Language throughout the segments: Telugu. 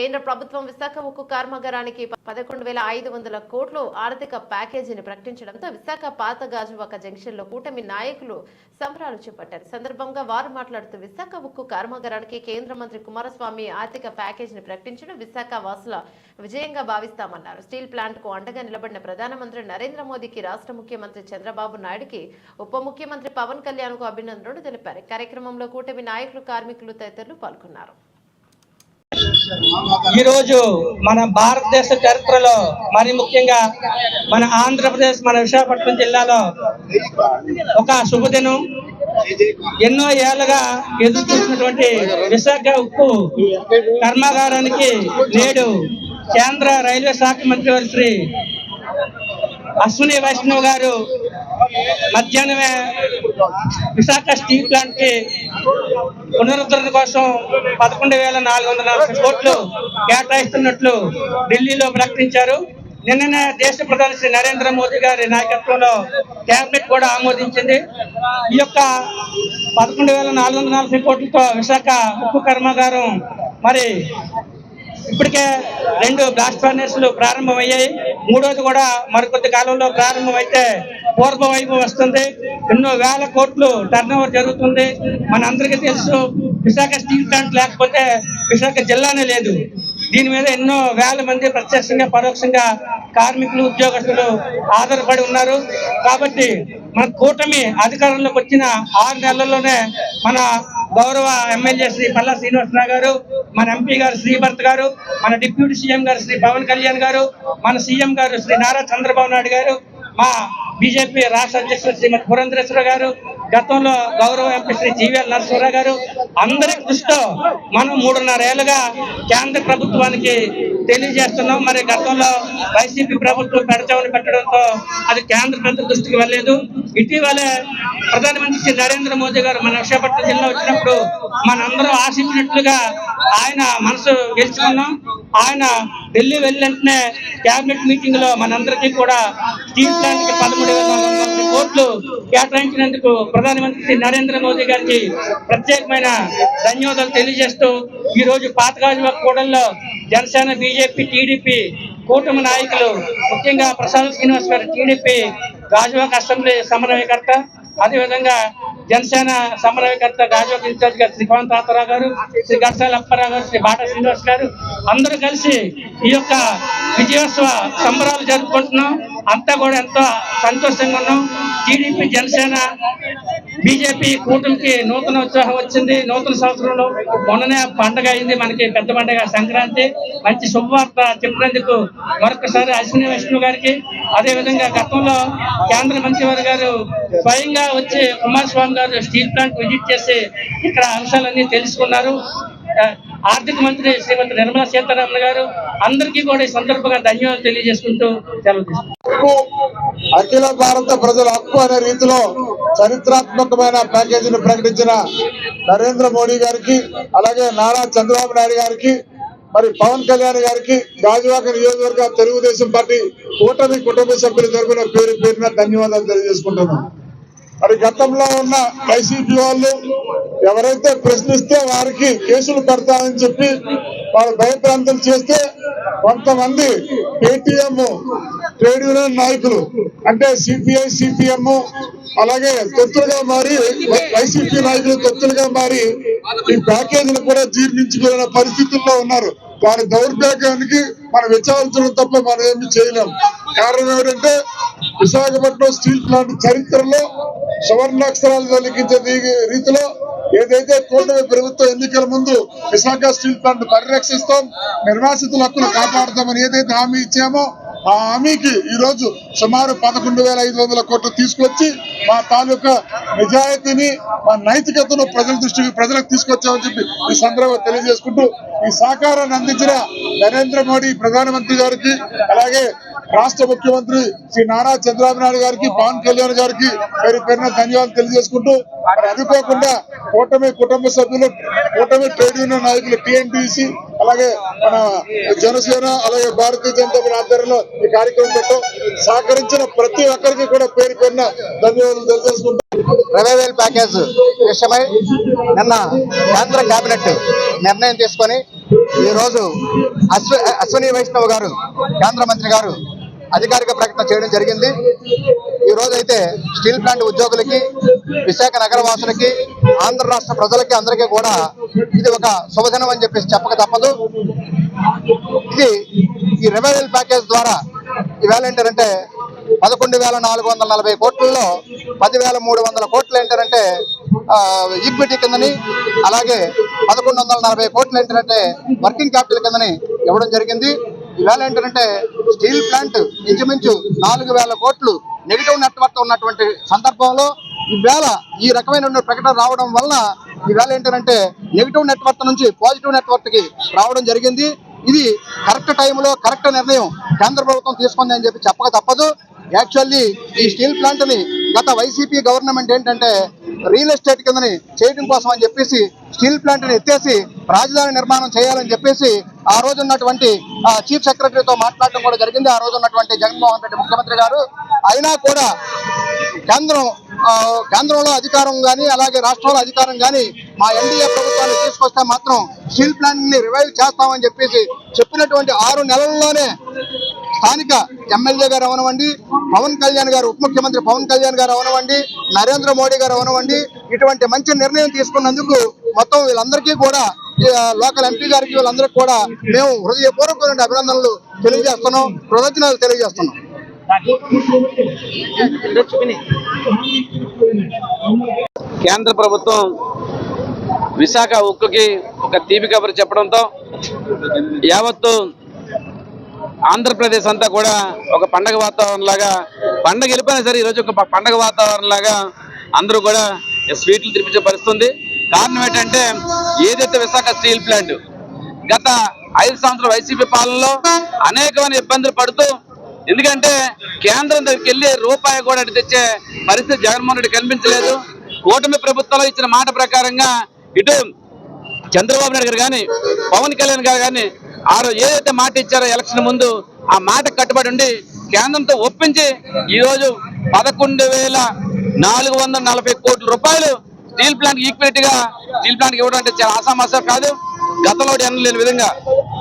కేంద్ర ప్రభుత్వం విశాఖ ఉక్కు కర్మాగారానికి పదకొండు వేల ఐదు వందల కోట్లు ఆర్థిక ప్యాకేజీని ప్రకటించడంతో విశాఖ పాత గాజువాక జంక్షన్లో కూటమి నాయకులు సంబరాలు చేపట్టారు. సందర్భంగా వారు మాట్లాడుతూ విశాఖ ఉక్కు కర్మాగారానికి కేంద్ర మంత్రి కుమారస్వామి ఆర్థిక ప్యాకేజీని ప్రకటించడం విశాఖ వాసుల విజయంగా భావిస్తామన్నారు. స్టీల్ ప్లాంట్కు అండగా నిలబడిన ప్రధానమంత్రి నరేంద్ర మోదీకి రాష్ట్ర ముఖ్యమంత్రి చంద్రబాబు నాయుడుకి ఉప ముఖ్యమంత్రి పవన్ కళ్యాణ్కు అభినందనలు తెలిపారు. కార్యక్రమంలో కూటమి నాయకులు కార్మికులు తదితరులు పాల్గొన్నారు. ఈ రోజు మన భారతదేశ చరిత్రలో మరి ముఖ్యంగా మన ఆంధ్రప్రదేశ్ మన విశాఖపట్నం జిల్లాలో ఒక శుభదినం. ఎన్నో ఏళ్ళగా ఎదురు చూసినటువంటి విశాఖ ఉక్కు కర్మాగారానికి నేడు కేంద్ర రైల్వే శాఖ మంత్రి శ్రీ అశ్విని వైష్ణవ్ గారు మధ్యాహ్నమే విశాఖ స్టీల్ ప్లాంట్కి పునరుద్ధరణ కోసం పదకొండు వేల నాలుగు వందల నలభై కోట్లు కేటాయిస్తున్నట్లు ఢిల్లీలో ప్రకటించారు. నిన్ననే దేశ ప్రధాని శ్రీ నరేంద్ర మోదీ గారి నాయకత్వంలో కేబినెట్ కూడా ఆమోదించింది. ఈ యొక్క పదకొండు వేల నాలుగు వందల నలభై కోట్లతో విశాఖ ఉక్కు కర్మాగారం మరి ఇప్పటికే రెండు బ్లాస్ట్ ఫర్నర్స్లు ప్రారంభమయ్యాయి. మూడోది కూడా మరికొద్ది కాలంలో ప్రారంభమైతే పూర్వ వైపు వస్తుంది. ఎన్నో వేల కోట్లు టర్న్ ఓవర్ జరుగుతుంది. మన అందరికీ తెలుసు విశాఖ స్టీల్ ప్లాంట్ లేకపోతే విశాఖ జిల్లానే లేదు. దీని మీద ఎన్నో వేల మంది ప్రత్యక్షంగా పరోక్షంగా కార్మికులు ఉద్యోగస్తులు ఆధారపడి ఉన్నారు. కాబట్టి మన కూటమి అధికారంలోకి వచ్చిన ఆరు నెలల్లోనే మన గౌరవ ఎమ్మెల్యే శ్రీ పల్లా శ్రీనివాసరావు గారు మన ఎంపీ గారు శ్రీభర్త్ గారు మన డిప్యూటీ సీఎం గారు శ్రీ పవన్ కళ్యాణ్ గారు మన సీఎం గారు శ్రీ నారా చంద్రబాబు నాయుడు గారు మా బీజేపీ రాష్ట్ర అధ్యక్షుడు శ్రీమతి పురంధరేశ్వర గారు గతంలో గౌరవ ఎంపీ శ్రీ జీవీఎల్ నరసింహరావు గారు అందరి కృషితో మనం మూడున్నర ఏళ్ళుగా కేంద్ర ప్రభుత్వానికి తెలియజేస్తున్నాం. మరి గతంలో వైసీపీ ప్రభుత్వం పెడచమని పెట్టడంతో అది కేంద్ర ప్రభుత్వ దృష్టికి వెళ్ళలేదు. ఇటీవలే ప్రధానమంత్రి శ్రీ నరేంద్ర మోదీ గారు మన విశాఖపట్నం జిల్లా వచ్చినప్పుడు మనందరం ఆశించినట్లుగా ఆయన మనసు గెలుచుకున్నాం. ఆయన ఢిల్లీ వెళ్ళిన క్యాబినెట్ మీటింగ్లో మనందరికీ కూడా స్టీల్ ప్లాంట్కి పదమూడు కోట్లు కేటాయించినందుకు ప్రధానమంత్రి నరేంద్ర మోదీ గారికి ప్రత్యేకమైన ధన్యవాదాలు తెలియజేస్తూ ఈ రోజు పాతగాజు కూడల్లో జనసేన బీజేపీ టీడీపీ కూటమి నాయకులు ముఖ్యంగా ప్రసాద్ శ్రీనివాస్ గారు టీడీపీ గాజువాక అసెంబ్లీ సమన్వయకర్త. అదేవిధంగా జనసేన సమన్వయకర్త గాజువాక ఇన్ఛార్జ్ గారు శ్రీ పవన్ తాతారావు గారు శ్రీ గడసాల అప్పారావు గారు శ్రీ బాటా శ్రీనివాస్ గారు అందరూ కలిసి ఈ యొక్క విజయోత్సవ సంబరాలు జరుపుకుంటున్నాం. అంతా కూడా ఎంతో సంతోషంగా ఉన్నాం. టీడీపీ జనసేన బీజేపీ కూటమికి నూతన ఉత్సాహం వచ్చింది. నూతన సంవత్సరంలో మొన్ననే పండగ అయింది మనకి పెద్ద పండగ సంక్రాంతి. మంచి శుభవార్త చెప్పినందుకు మరొకసారి అశ్విని వైష్ణవ్ గారికి. అదే విధంగా గతంలో కేంద్ర మంత్రి వారి గారు స్వయంగా వచ్చి కుమారస్వామి గారు స్టీల్ ప్లాంట్ విజిట్ చేసి ఇక్కడ అంశాలన్నీ తెలుసుకున్నారు. ఆర్థిక మంత్రి శ్రీమతి నిర్మలా సీతారామన్ గారు అందరికీ కూడా ఈ సందర్భంగా ధన్యవాదాలు తెలియజేసుకుంటూ సెలవు అఖిల భారత ప్రజల హక్కు అనే రీతిలో చరిత్రాత్మకమైన ప్యాకేజీని ప్రకటించిన నరేంద్ర మోడీ గారికి అలాగే నారా చంద్రబాబు నాయుడు గారికి మరి పవన్ కళ్యాణ్ గారికి గాజువాక నియోజకవర్గ తెలుగుదేశం పార్టీ కూటమి కుటుంబ సభ్యుల తరపున పేరు పేరున ధన్యవాదాలు తెలియజేసుకుంటున్నాను మరి గతంలో ఉన్న వైసీపీ వాళ్ళు ఎవరైతే ప్రశ్నిస్తే వారికి కేసులు పెడతామని చెప్పి వాళ్ళు భయప్రాంతం చేస్తే కొంతమంది పేటిఎం ట్రేడ్ యూనియన్ నాయకులు అంటే సిపిఐ సిపిఎం అలాగే తొత్తులుగా మారి వైసీపీ నాయకులు తొత్తులుగా మారి ఈ ప్యాకేజీలు కూడా జీర్ణించుకునే పరిస్థితుల్లో ఉన్నారు. వారి దౌర్భాగ్యానికి మనం విచారించడం తప్ప మనం ఏమి చేయలేం. కారణం ఏమిటంటే విశాఖపట్నం స్టీల్ ప్లాంట్ చరిత్రలో సువర్ణాక్షరాలు లిఖించే రీతిలో ఏదైతే కూటమి ప్రభుత్వం ఎన్నికల ముందు విశాఖ స్టీల్ ప్లాంట్ పరిరక్షిస్తాం నిర్వాసితుల హక్కులు కాపాడుతామని ఏదైతే హామీ ఇచ్చామో ఆ హామీకి ఈ రోజు సుమారు పదకొండు వేల ఐదు వందల కోట్లు తీసుకొచ్చి మా తాలూకా నిజాయితీని మా నైతికతను ప్రజల దృష్టికి ప్రజలకు తీసుకొచ్చామని చెప్పి ఈ సందర్భంగా తెలియజేసుకుంటూ ఈ సహకారాన్ని అందించిన నరేంద్ర మోడీ ప్రధానమంత్రి గారికి అలాగే రాష్ట్ర ముఖ్యమంత్రి శ్రీ నారా చంద్రబాబు నాయుడు గారికి పవన్ కళ్యాణ్ గారికి పేరు పేరున ధన్యవాదాలు తెలియజేసుకుంటూ అనుకోకుండా కూటమి కుటుంబ సభ్యులు కూటమి ట్రేడ్ యూనియన్ నాయకులు టిఎన్టీసీ అలాగే మన జనసేన అలాగే భారతీయ జనతా పార్టీ ఆధ్వర్యంలో ఈ కార్యక్రమం పెట్టాం సహకరించిన ప్రతి ఒక్కరికి కూడా పేరు పేరున ధన్యవాదాలు తెలియజేసుకుంటాం. ప్యాకేజ్ విషయమై నిన్న కేంద్ర కేబినెట్ నిర్ణయం తీసుకొని ఈ రోజు అశ్వ అశ్వనీ వైష్ణవ్ గారు కేంద్ర మంత్రి గారు అధికారిక ప్రకటన చేయడం జరిగింది. ఈ రోజు అయితే స్టీల్ ప్లాంట్ ఉద్యోగులకి విశాఖ నగర వాసులకి ఆంధ్ర రాష్ట్ర ప్రజలకి అందరికీ కూడా ఇది ఒక శుభదినం అని చెప్పేసి చెప్పక తప్పదు. ఇది ఈ రెవెన్యూ ప్యాకేజ్ ద్వారా ఈవేళ ఏంటంటే పదకొండు వేల నాలుగు వందల నలభై కోట్లలో పదివేల మూడు వందల కోట్లు ఏంటంటే ఈక్విటీ కిందని అలాగే పదకొండు వందల నలభై కోట్లు ఏంటంటే వర్కింగ్ క్యాపిటల్ కిందని ఇవ్వడం జరిగింది. ఈవేళ ఏంటంటే స్టీల్ ప్లాంట్ ఇంచుమించు నాలుగు వేల కోట్లు నెగిటివ్ నెట్వర్క్ ఉన్నటువంటి సందర్భంలో ఈవేళ ఈ రకమైన ప్రకటన రావడం వల్ల ఈవేళ ఏంటంటే నెగిటివ్ నెట్వర్క్ నుంచి పాజిటివ్ నెట్వర్క్కి రావడం జరిగింది. ఇది కరెక్ట్ టైంలో కరెక్ట్ నిర్ణయం కేంద్ర ప్రభుత్వం తీసుకుంది అని చెప్పి చెప్పక తప్పదు. యాక్చువల్లీ ఈ స్టీల్ ప్లాంట్ని గత వైసీపీ గవర్నమెంట్ ఏంటంటే రియల్ ఎస్టేట్ కిందని చేయడం కోసం అని చెప్పేసి స్టీల్ ప్లాంట్ని ఎత్తేసి రాజధాని నిర్మాణం చేయాలని చెప్పేసి ఆ రోజు ఉన్నటువంటి చీఫ్ సెక్రటరీతో మాట్లాడడం కూడా జరిగింది. ఆ రోజు ఉన్నటువంటి జగన్మోహన్ రెడ్డి ముఖ్యమంత్రి గారు. అయినా కూడా కేంద్రం కేంద్రంలో అధికారం కానీ అలాగే రాష్ట్రంలో అధికారం కానీ మా ఎన్డీఏ ప్రభుత్వాన్ని తీసుకొస్తే మాత్రం స్టీల్ ప్లాంట్ని రివైవ్ చేస్తామని చెప్పేసి చెప్పినటువంటి ఆరు నెలల్లోనే స్థానిక ఎమ్మెల్యే గారు అవనవండి పవన్ కళ్యాణ్ గారు ఉప ముఖ్యమంత్రి పవన్ కళ్యాణ్ గారు అవనవండి నరేంద్ర మోడీ గారు అవనవండి ఇటువంటి మంచి నిర్ణయం తీసుకున్నందుకు మొత్తం వీళ్ళందరికీ కూడా లోకల్ ఎంపీ గారికి వీళ్ళందరూ కూడా మేము హృదయపూర్వకమైన అభినందనలు తెలియజేస్తున్నాం ప్రవచనాలు తెలియజేస్తున్నాం. కేంద్ర ప్రభుత్వం విశాఖ ఉక్కుకి ఒక తీపి కబురు చెప్పడంతో యావత్తు ఆంధ్రప్రదేశ్ అంతా కూడా ఒక పండగ వాతావరణం లాగా పండగ వెళ్ళిపోయినా సరే ఈరోజు ఒక పండగ వాతావరణం లాగా అందరూ కూడా స్వీట్లు తినిపించే పరిస్థితుంది కారణం ఏంటంటే ఏదైతే విశాఖ స్టీల్ ప్లాంట్ గత ఐదు సంవత్సరాల వైసీపీ పాలనలో అనేకమైన ఇబ్బందులు పడుతూ ఎందుకంటే కేంద్రం దగ్గరికి వెళ్ళి రూపాయి కూడా అటు తెచ్చే పరిస్థితి జగన్మోహన్ రెడ్డి కనిపించలేదు. కూటమి ప్రభుత్వంలో ఇచ్చిన మాట ప్రకారంగా ఇటు చంద్రబాబు నాయుడు గారు కానీ పవన్ కళ్యాణ్ గారు కానీ ఆ రోజు ఏదైతే మాట ఇచ్చారో ఎలక్షన్ ముందు ఆ మాట కట్టుబడి ఉండి కేంద్రంతో ఒప్పించి ఈరోజు పదకొండు వేల నాలుగు వందల నలభై కోట్ల రూపాయలు స్టీల్ ప్లాంట్ ఈక్విటీగా స్టీల్ ప్లాంట్ ఇవ్వడం అంటే చాలా ఆసామాసం కాదు. గతంలో ఎన్న లేని విధంగా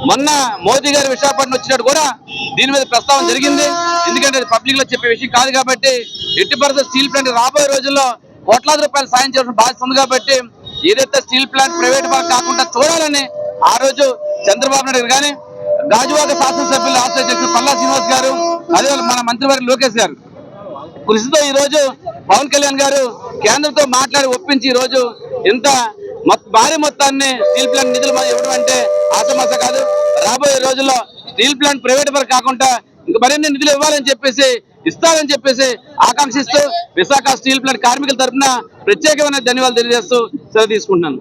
మొన్న మోదీ గారు విశాఖపట్నం వచ్చినట్టు కూడా దీని మీద ప్రస్తావన జరిగింది. ఎందుకంటే అది పబ్లిక్లో చెప్పే విషయం కాదు కాబట్టి ఎట్టి పరిస్థితి స్టీల్ ప్లాంట్ రాబోయే రోజుల్లో కోట్లాది రూపాయలు సాయం చేయడం బాధ్యత ఉంది కాబట్టి ఏదైతే స్టీల్ ప్లాంట్ ప్రైవేట్ పరం కాకుండా చూడాలని ఆ రోజు చంద్రబాబు నాయుడు గారు కానీ గాజువాక శాసనసభ్యులు ఆశ్రయ చేసిన పల్లా శ్రీనివాస్ గారు అదే మన మంత్రివర్గ లోకేష్ గారు. కృషితో ఈ రోజు పవన్ కళ్యాణ్ గారు కేంద్రంతో మాట్లాడి ఒప్పించి ఈరోజు రోజు ఇంత భారీ మొత్తాన్ని స్టీల్ ప్లాంట్ నిధులు ఇవ్వడం అంటే ఆసమాస కాదు. రాబోయే రోజుల్లో స్టీల్ ప్లాంట్ ప్రైవేట్ వరకు కాకుండా ఇంకా మరిన్ని నిధులు ఇవ్వాలని చెప్పేసి ఇస్తారని చెప్పేసి ఆకాంక్షిస్తూ విశాఖ స్టీల్ ప్లాంట్ కార్మికుల తరఫున ప్రత్యేకమైన ధన్యవాదాలు తెలియజేస్తూ సెలవు తీసుకుంటున్నాను.